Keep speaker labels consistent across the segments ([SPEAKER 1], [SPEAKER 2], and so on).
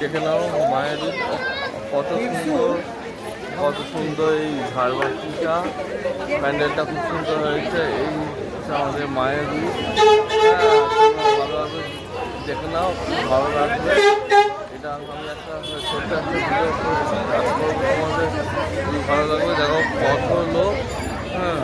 [SPEAKER 1] দেখে নাও মায়ের কত সুন্দর কত সুন্দর এই ঝাড়বাতিটা। প্যান্ডেলটা খুব সুন্দর হয়েছে এই আমাদের মায়ের রূপ। হ্যাঁ, ভালোভাবে দেখে নাও ভালো লাগবে এটা আমি একটা ছোট্ট একটা ভালো লাগবে দেখো কত লোক হ্যাঁ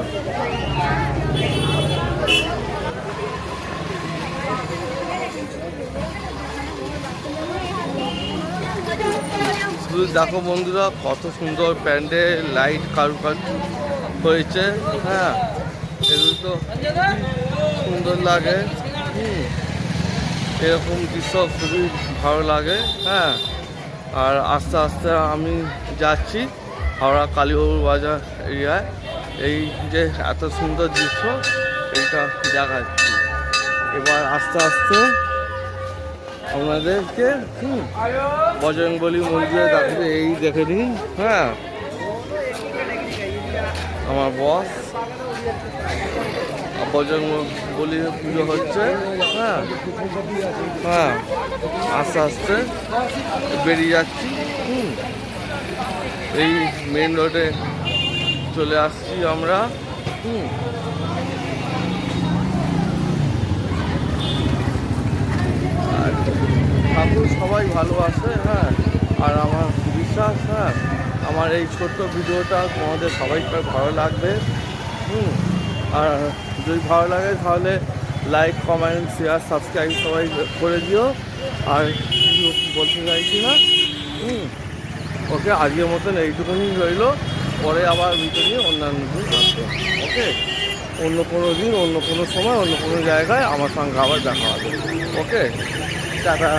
[SPEAKER 1] শুধু দেখো বন্ধুরা, কত সুন্দর প্যান্ডেল লাইট কারুকার্য হয়েছে। হ্যাঁ এগুলো তো সুন্দর লাগে। এরকম দৃশ্য খুবই ভালো লাগে। হ্যাঁ আর আস্তে আস্তে আমি যাচ্ছি হাওড়া কালীবাবুর বাজার এরিয়ায়। এই যে এত সুন্দর দৃশ্য এটা দেখাচ্ছি। এবার আস্তে আস্তে আপনাদেরকে বজরংবলী মন্দিরে দাঁড়িয়ে এই দেখে নিন হ্যাঁ। আমার বস বলি পুজো হচ্ছে হ্যাঁ হ্যাঁ আস্তে আস্তে বেরিয়ে যাচ্ছি, হুম। এই মেন রোডে চলে আসছি আমরা, হুম। ঠাকুর সবাই ভালোবাসে হ্যাঁ। আর আমার বিশ্বাস হ্যাঁ আমার এই ছোট্ট ভিডিওটা তোমাদের সবাইকে ভালো লাগবে। হুম, আর যদি ভালো লাগে তাহলে লাইক কমেন্ট শেয়ার সাবস্ক্রাইব সবাই করে দিও। আর বলতে চাইছি না। হুম, ওকে, আজকের মতন এইটুকুনি রইল। পরে আবার ভিডিও নিয়ে অন্যান্য দিন আসব। ওকে, অন্য কোনো দিন, অন্য কোনো সময়, অন্য কোনো জায়গায় আমার সঙ্গে আবার দেখা হবে। Okay, tata.